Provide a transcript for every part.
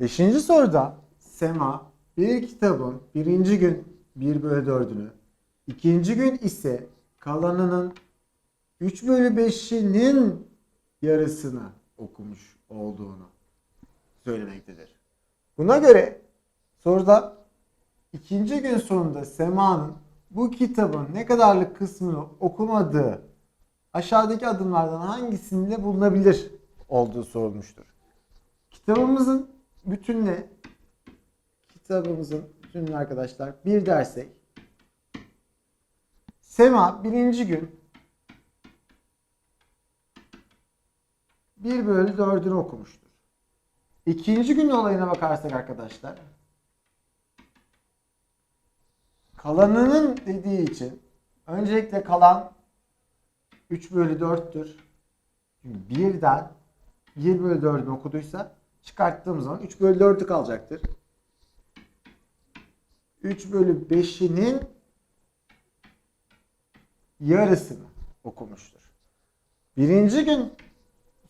Beşinci soruda Sema bir kitabın birinci gün 1 bölü 4'ünü, ikinci gün ise kalanının 3 bölü 5'inin yarısını okumuş olduğunu söylemektedir. Buna göre soruda ikinci gün sonunda Sema'nın bu kitabın ne kadarlık kısmını okumadığı aşağıdaki adımlardan hangisinde bulunabilir olduğu sorulmuştur. Kitabımızın bütününe kitabımızın bütününe arkadaşlar bir dersek Sema birinci gün 1 bölü 4'ünü okumuştur. İkinci gün olayına bakarsak arkadaşlar kalanının dediği için öncelikle kalan 3 bölü 4'tür. Çünkü birden 1 bölü 4'ünü okuduysa çıkarttığım zaman 3 bölü 4'ü kalacaktır. 3 bölü 5'inin yarısını okumuştur. Birinci gün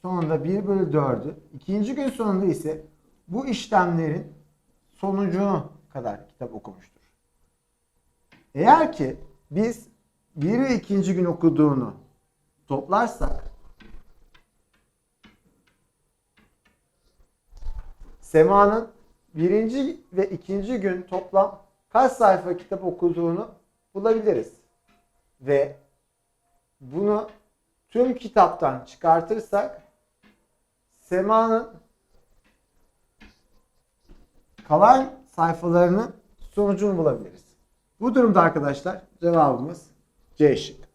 sonunda 1 bölü 4'ü, ikinci gün sonunda ise bu işlemlerin sonucunu kadar kitap okumuştur. Eğer ki biz bir ve ikinci gün okuduğunu toplarsak Sema'nın birinci ve ikinci gün toplam kaç sayfa kitap okuduğunu bulabiliriz. Ve bunu tüm kitaptan çıkartırsak Sema'nın kalan sayfalarının sonucunu bulabiliriz. Bu durumda arkadaşlar cevabımız C şıkkı.